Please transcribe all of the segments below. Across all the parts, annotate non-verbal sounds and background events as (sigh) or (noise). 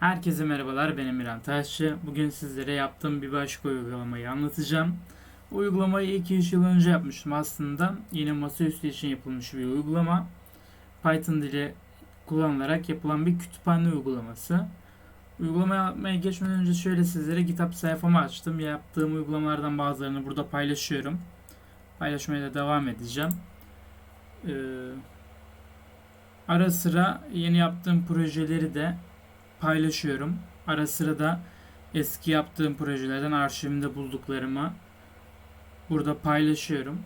Herkese merhabalar ben Emirhan Taşçı. Bugün sizlere yaptığım bir başka uygulamayı anlatacağım. Uygulamayı 2-3 yıl önce yapmıştım aslında. Yine masaüstü için yapılmış bir uygulama. Python dili kullanılarak yapılan bir kütüphane uygulaması. Uygulamaya yapmaya geçmeden önce şöyle sizlere GitHub sayfamı açtım. Yaptığım uygulamalardan bazılarını burada paylaşıyorum. Paylaşmaya da devam edeceğim. Ee, ara sıra yeni yaptığım projeleri de paylaşıyorum. Ara sıra da eski yaptığım projelerden arşivimde bulduklarımı burada paylaşıyorum.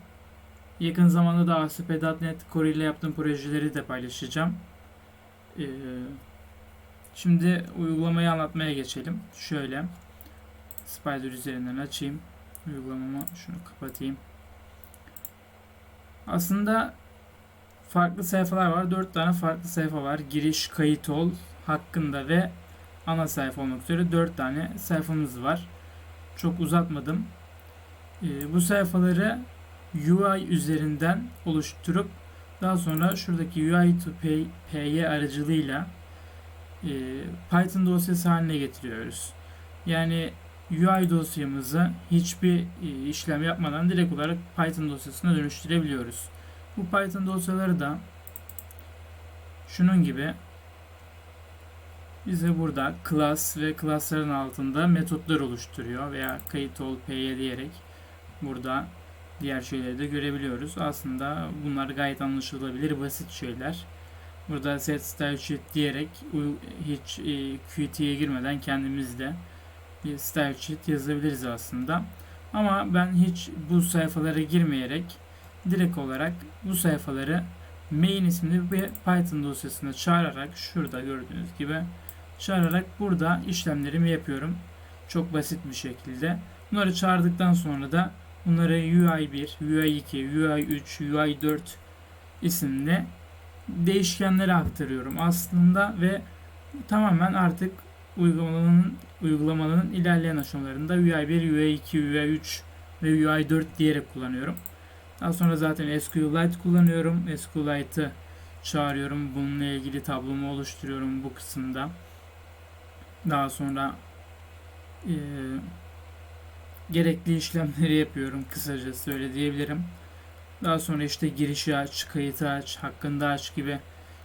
Yakın zamanda da ASP.NET Core ile yaptığım projeleri de paylaşacağım. Ee, şimdi uygulamayı anlatmaya geçelim. Şöyle Spider üzerinden açayım. Uygulamamı şunu kapatayım. Aslında farklı sayfalar var. 4 tane farklı sayfa var. Giriş, kayıt ol, hakkında ve ana sayfa olmak üzere 4 tane sayfamız var. Çok uzatmadım. Ee, bu sayfaları UI üzerinden oluşturup daha sonra şuradaki UI to PY aracılığıyla e, Python dosyası haline getiriyoruz. Yani UI dosyamızı hiçbir e, işlem yapmadan direkt olarak Python dosyasına dönüştürebiliyoruz. Bu Python dosyaları da şunun gibi bize burada class ve classların altında metotlar oluşturuyor veya kayıt ol py diyerek burada diğer şeyleri de görebiliyoruz. Aslında bunlar gayet anlaşılabilir basit şeyler. Burada set style sheet diyerek hiç e, Qt'ye girmeden kendimiz de bir style sheet yazabiliriz aslında. Ama ben hiç bu sayfalara girmeyerek direkt olarak bu sayfaları main isimli bir Python dosyasına çağırarak şurada gördüğünüz gibi çağırarak burada işlemlerimi yapıyorum. Çok basit bir şekilde. Bunları çağırdıktan sonra da bunları UI1, UI2, UI3, UI4 isimli değişkenlere aktarıyorum aslında ve tamamen artık uygulamanın uygulamanın ilerleyen aşamalarında UI1, UI2, UI3 ve UI4 diyerek kullanıyorum. Daha sonra zaten SQLite kullanıyorum. SQLite'ı çağırıyorum. Bununla ilgili tablomu oluşturuyorum bu kısımda. Daha sonra e, gerekli işlemleri yapıyorum kısaca öyle diyebilirim. Daha sonra işte girişi aç, kayıtı aç, hakkında aç gibi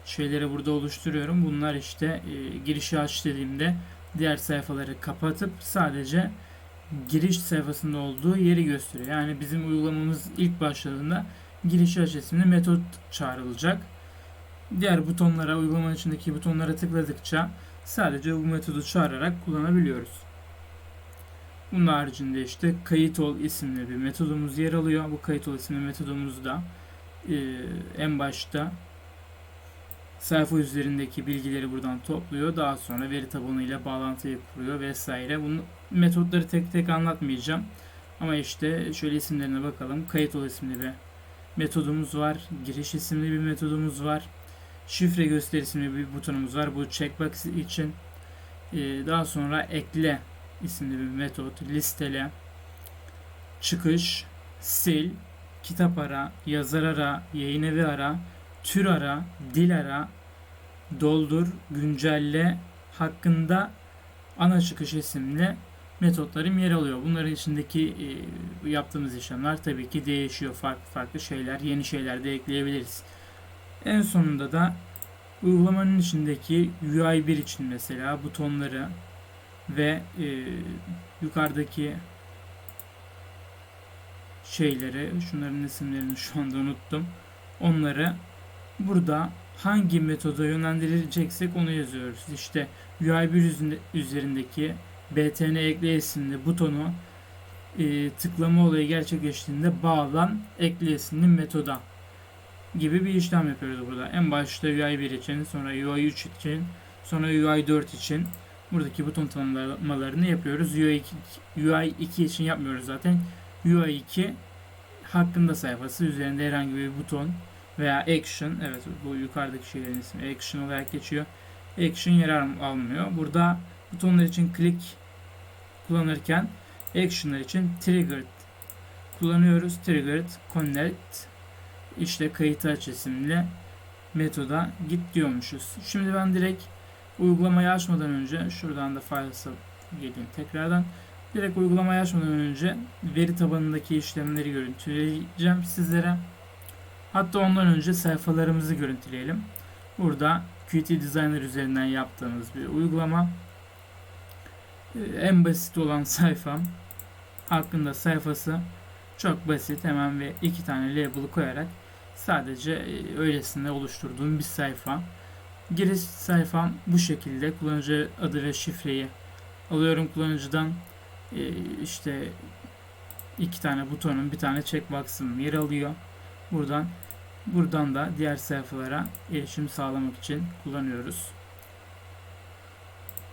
şeyleri burada oluşturuyorum. Bunlar işte e, girişi aç dediğimde diğer sayfaları kapatıp sadece giriş sayfasında olduğu yeri gösteriyor. Yani bizim uygulamamız ilk başladığında giriş aç isimli metot çağrılacak. Diğer butonlara, uygulamanın içindeki butonlara tıkladıkça sadece bu metodu çağırarak kullanabiliyoruz. Bunun haricinde işte kayıt ol isimli bir metodumuz yer alıyor. Bu kayıt ol isimli metodumuz da e, en başta sayfa üzerindeki bilgileri buradan topluyor. Daha sonra veri tabanı ile bağlantıyı kuruyor vesaire. Bunu metotları tek tek anlatmayacağım. Ama işte şöyle isimlerine bakalım. Kayıt ol isimli bir metodumuz var. Giriş isimli bir metodumuz var. Şifre göster isimli bir butonumuz var. Bu checkbox için. Ee, daha sonra ekle isimli bir metot. Listele. Çıkış. Sil. Kitap ara. Yazar ara. Yayın evi ara. Tür ara. Dil ara. Doldur. Güncelle. Hakkında ana çıkış isimli metotlarım yer alıyor. Bunların içindeki e, yaptığımız işlemler tabii ki değişiyor. Farklı farklı şeyler, yeni şeyler de ekleyebiliriz. En sonunda da uygulamanın içindeki UI1 için mesela butonları ve e, yukarıdaki şeyleri, şunların isimlerini şu anda unuttum. Onları burada hangi metoda yönlendireceksek onu yazıyoruz. İşte UI1 üzerindeki btn ekle isimli butonu e, tıklama olayı gerçekleştiğinde bağlan ekle isimli metoda gibi bir işlem yapıyoruz burada. En başta UI1 için, sonra UI3 için, sonra UI4 için buradaki buton tanımlamalarını yapıyoruz. UI2, UI2 için yapmıyoruz zaten. UI2 hakkında sayfası üzerinde herhangi bir buton veya action evet bu yukarıdaki şeylerin ismi action olarak geçiyor. Action yer almıyor. Burada butonlar için click kullanırken action'lar için triggered kullanıyoruz. Triggered connect işte kayıt aç isimli metoda git diyormuşuz. Şimdi ben direkt uygulamayı açmadan önce şuradan da files'a geleyim tekrardan. Direkt uygulamayı açmadan önce veri tabanındaki işlemleri görüntüleyeceğim sizlere. Hatta ondan önce sayfalarımızı görüntüleyelim. Burada Qt Designer üzerinden yaptığımız bir uygulama. Ee, En basit olan (laughs) sayfam hakkında sayfası çok basit. Hemen ve iki tane label koyarak sadece e, öylesine oluşturduğum bir sayfa. Giriş sayfam bu şekilde. Kullanıcı adı ve şifreyi alıyorum kullanıcıdan. E, işte iki tane butonun bir tane checkbox'ım yer alıyor. Buradan buradan da diğer sayfalara erişim sağlamak için kullanıyoruz.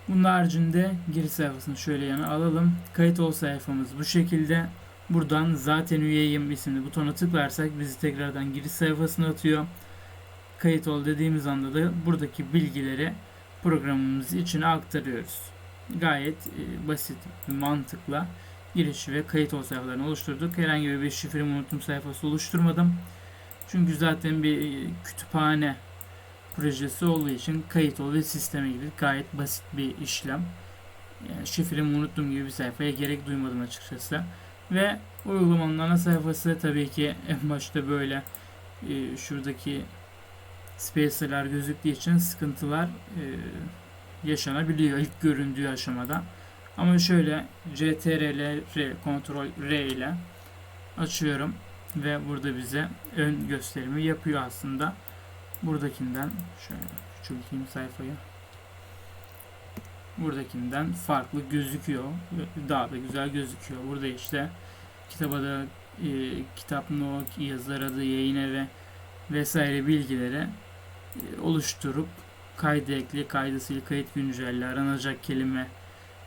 Bunun haricinde giriş sayfasını şöyle yana alalım. Kayıt ol sayfamız bu şekilde. Buradan zaten üyeyim isimli butona tıklarsak bizi tekrardan giriş sayfasına atıyor. Kayıt ol dediğimiz anda da buradaki bilgileri programımız içine aktarıyoruz. Gayet e, basit bir mantıkla giriş ve kayıt ol sayfalarını oluşturduk. Herhangi bir şifremi unuttum sayfası oluşturmadım. Çünkü zaten bir e, kütüphane projesi olduğu için kayıt ol ve sisteme gibi gayet basit bir işlem. Yani şifremi unuttum gibi bir sayfaya gerek duymadım açıkçası. Ve uygulamanın ana sayfası tabii ki en başta böyle e, şuradaki spacer'lar gözüktüğü için sıkıntılar e, yaşanabiliyor ilk göründüğü aşamada. Ama şöyle CTRL R, kontrol R ile açıyorum ve burada bize ön gösterimi yapıyor aslında. Buradakinden şöyle küçülteyim sayfayı. Buradakinden farklı gözüküyor. Daha da güzel gözüküyor. Burada işte kitaba da e, kitap not, yazar adı, yayın evi vesaire bilgileri e, oluşturup kaydı ekli, kaydı sil, kayıt güncelle, aranacak kelime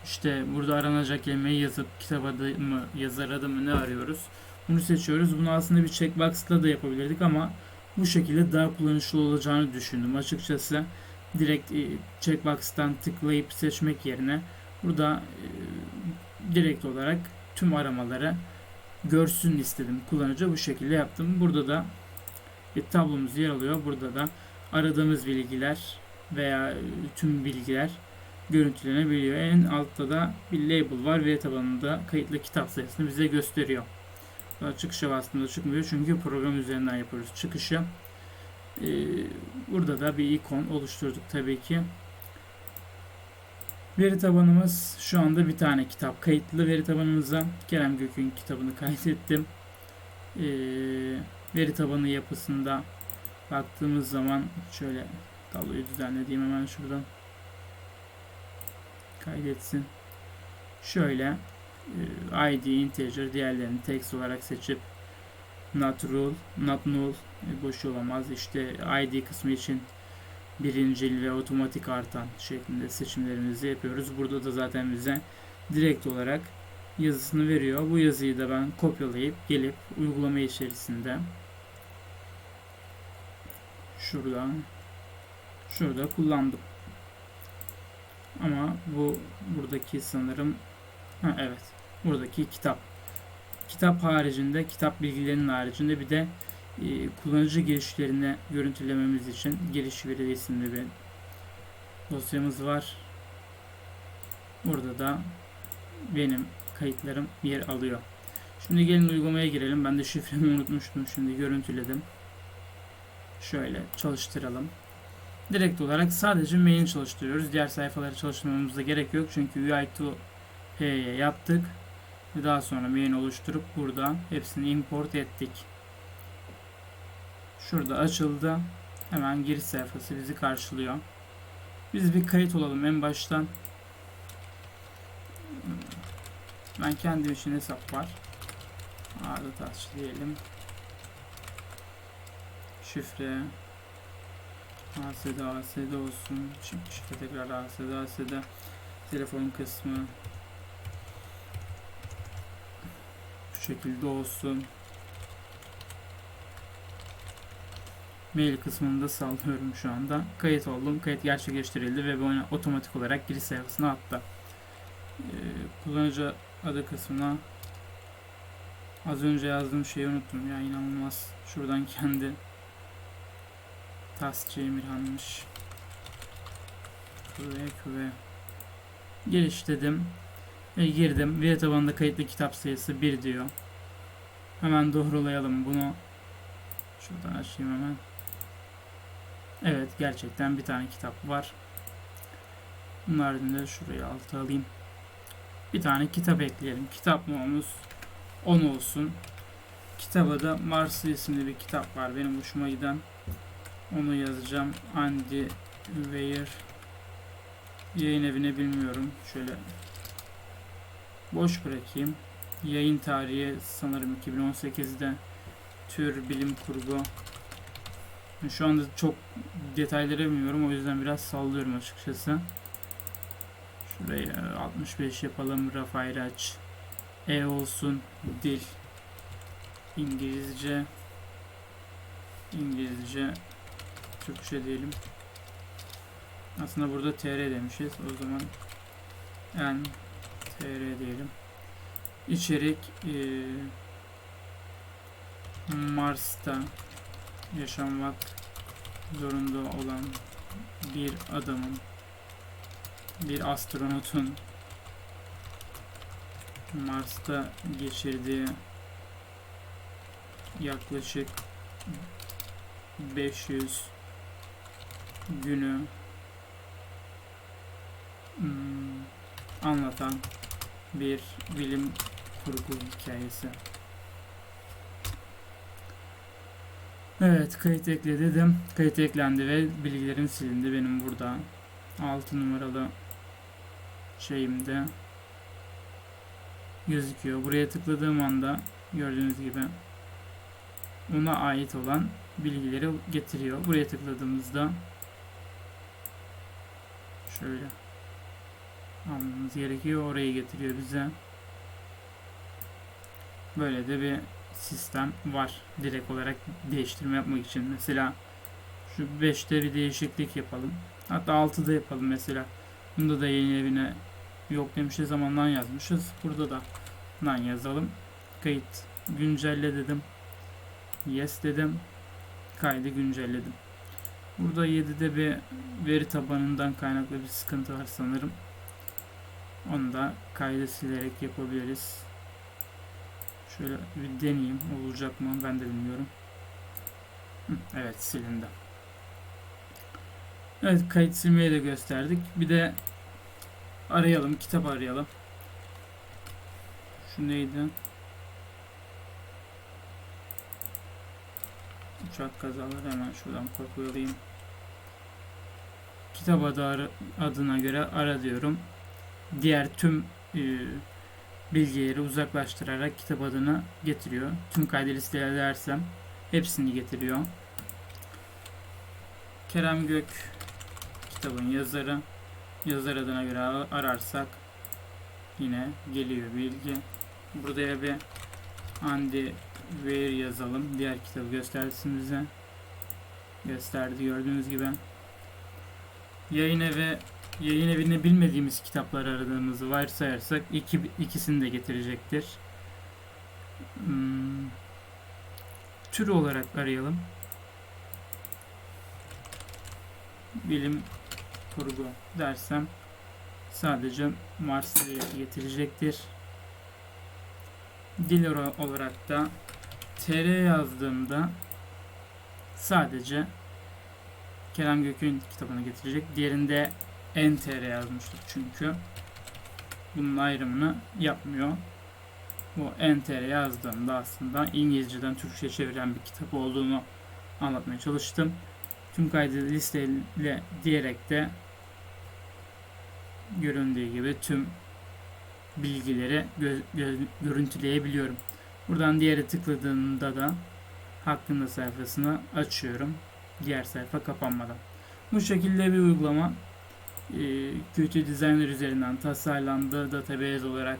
işte burada aranacak kelimeyi yazıp kitap adı mı, yazar adı mı ne arıyoruz? Bunu seçiyoruz. Bunu aslında bir checkbox'la da yapabilirdik ama bu şekilde daha kullanışlı olacağını düşündüm. Açıkçası direkt e, checkbox'tan tıklayıp seçmek yerine burada e, direkt olarak tüm aramaları görsün istedim. Kullanıcı bu şekilde yaptım. Burada da bir tablomuz yer alıyor. Burada da aradığımız bilgiler veya e, tüm bilgiler görüntülenebiliyor. En altta da bir label var. Veri tabanında kayıtlı kitap sayısını bize gösteriyor. Daha çıkışa bastığımda çıkmıyor çünkü program üzerinden yapıyoruz çıkışı. Ee, burada da bir ikon oluşturduk tabii ki. Veri tabanımız şu anda bir tane kitap kayıtlı veri tabanımıza. Kerem Gök'ün kitabını kaydettim. Ee, veri tabanı yapısında baktığımız zaman şöyle tabloyu düzenlediğim hemen şuradan kaydetsin. Şöyle e, ID, integer diğerlerini text olarak seçip not rule, not null e, boş olamaz. İşte ID kısmı için birincil ve otomatik artan şeklinde seçimlerimizi yapıyoruz. Burada da zaten bize direkt olarak yazısını veriyor. Bu yazıyı da ben kopyalayıp gelip uygulama içerisinde şurada şurada kullandım. Ama bu buradaki sanırım ha, evet buradaki kitap. Kitap haricinde kitap bilgilerinin haricinde bir de e, kullanıcı girişlerini görüntülememiz için giriş veri isimli bir dosyamız var. Burada da benim kayıtlarım yer alıyor. Şimdi gelin uygulamaya girelim. Ben de şifremi (laughs) unutmuştum. Şimdi görüntüledim. Şöyle çalıştıralım. Direkt olarak sadece main çalıştırıyoruz. Diğer sayfaları çalıştırmamıza gerek yok. Çünkü UI2P'ye yaptık. Ve daha sonra main oluşturup burada hepsini import ettik. Şurada açıldı. Hemen giriş sayfası bizi karşılıyor. Biz bir kayıt olalım en baştan. Ben kendim için hesap var. Ağrı taş diyelim. Şifre ASD ASD olsun. Şimdi şifre tekrar ASD ASD. Telefon kısmı bu şekilde olsun. Mail kısmını da sallıyorum şu anda. Kayıt oldum. Kayıt gerçekleştirildi ve bana otomatik olarak giriş sayfasına attı. Ee, kullanıcı adı kısmına az önce yazdığım şeyi unuttum ya inanılmaz. Şuradan kendi Tasçı Emirhan'mış. QV QV giriş dedim ve girdim. Veri tabanında kayıtlı kitap sayısı 1 diyor. Hemen doğrulayalım bunu. Şuradan açayım hemen. Evet gerçekten bir tane kitap var. Bunun haricinde şurayı alta alayım. Bir tane kitap ekleyelim. Kitap numaramız 10 olsun. Kitaba da Mars isimli bir kitap var. Benim hoşuma giden. Onu yazacağım. Andy Weir yayın evine bilmiyorum. Şöyle boş bırakayım. Yayın tarihi sanırım 2018'de tür bilim kurgu. Şu anda çok detayları bilmiyorum o yüzden biraz sallıyorum açıkçası. Şurayı 65 yapalım. Raf ayraç. E olsun. Dil. İngilizce. İngilizce. Türkçe diyelim. Aslında burada TR demişiz. O zaman en TR diyelim. İçerik e, Mars'ta yaşamak zorunda olan bir adamın bir astronotun Mars'ta geçirdiği yaklaşık 500 günü hmm, anlatan bir bilim kurgu hikayesi. Evet kayıt ekle dedim. Kayıt eklendi ve bilgilerim silindi benim burada. 6 numaralı şeyimde gözüküyor. Buraya tıkladığım anda gördüğünüz gibi ona ait olan bilgileri getiriyor. Buraya tıkladığımızda şöyle almamız gerekiyor. Orayı getiriyor bize. Böyle de bir sistem var. Direkt olarak değiştirme yapmak için. Mesela şu 5'te bir değişiklik yapalım. Hatta 6'da yapalım mesela. Bunda da yayın evine yok demişiz zamandan yazmışız. Burada da nan yazalım. Kayıt güncelle dedim. Yes dedim. Kaydı güncelledim. Burada 7'de bir veri tabanından kaynaklı bir sıkıntı var sanırım. Onu da kaydı silerek yapabiliriz. Şöyle bir deneyeyim. Olacak mı? Ben de bilmiyorum. Evet silindi. Evet kayıt silmeyi de gösterdik. Bir de arayalım. Kitap arayalım. Şu neydi? Uçak kazaları hemen şuradan kopyalayayım. Kitap adı adına göre ara diyorum. Diğer tüm e, bilgileri uzaklaştırarak kitap adını getiriyor. Tüm kaydı listelersem hepsini getiriyor. Kerem Gök kitabın yazarı. Yazar adına göre ararsak yine geliyor bilgi. Burada bir Andy Weir yazalım. Diğer kitabı göstersin bize. Gösterdi gördüğünüz gibi. Yayın evi yayın evinde bilmediğimiz kitapları aradığımızı varsayarsak iki, ikisini de getirecektir. Hmm. Tür olarak arayalım. Bilim kurgu dersem sadece Mars'ı getirecektir. Dil olarak da TR yazdığımda sadece Kerem Gök'ün kitabını getirecek. Diğerinde NTR yazmıştık çünkü. Bunun ayrımını yapmıyor. Bu NTR yazdığımda aslında İngilizceden Türkçe çeviren bir kitap olduğunu anlatmaya çalıştım. Tüm kaydı listeyle diyerek de göründüğü gibi tüm bilgileri gö gö görüntüleyebiliyorum. Buradan diğeri tıkladığımda da hakkında sayfasını açıyorum. Diğer sayfa kapanmadan. Bu şekilde bir uygulama Qt Designer üzerinden tasarlandı. Database olarak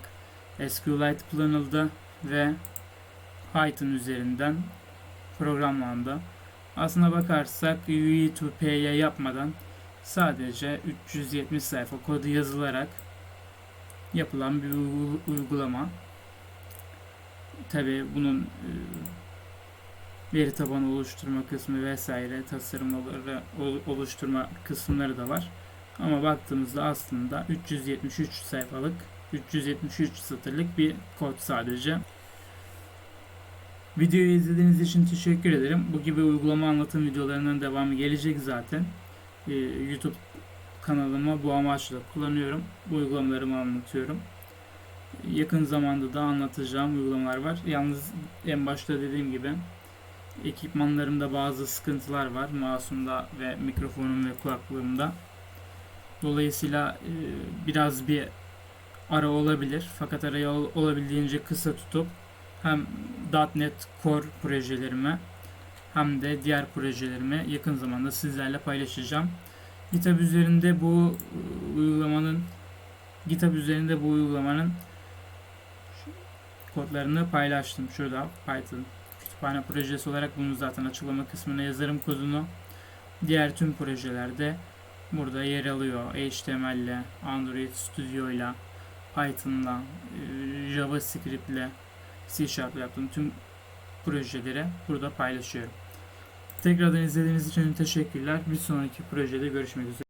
SQLite kullanıldı ve Python üzerinden programlandı. Aslına bakarsak UI to P'ye yapmadan sadece 370 sayfa kodu yazılarak yapılan bir uygulama. Tabi bunun e, veri tabanı oluşturma kısmı vesaire tasarımları oluşturma kısımları da var. Ama baktığımızda aslında 373 sayfalık 373 satırlık bir kod sadece. Videoyu izlediğiniz için teşekkür ederim. Bu gibi uygulama anlatım videolarının devamı gelecek zaten. Ee, YouTube kanalıma bu amaçla kullanıyorum. Bu uygulamalarımı anlatıyorum. Yakın zamanda da anlatacağım uygulamalar var. Yalnız en başta dediğim gibi ekipmanlarımda bazı sıkıntılar var. Mouse'umda ve mikrofonum ve kulaklığımda. Dolayısıyla e, biraz bir ara olabilir. Fakat arayı ol- olabildiğince kısa tutup hem .NET Core projelerime hem de diğer projelerimi yakın zamanda sizlerle paylaşacağım. GitHub üzerinde bu e, uygulamanın GitHub üzerinde bu uygulamanın kodlarını paylaştım. Şurada Python kütüphane projesi olarak bunu zaten açıklama kısmına yazarım kodunu. Diğer tüm projelerde burada yer alıyor. HTML ile, Android Studio ile, Python'la, e, JavaScript ile, C Sharp yaptığım tüm projeleri burada paylaşıyorum. Tekrardan izlediğiniz için teşekkürler. Bir sonraki projede görüşmek üzere.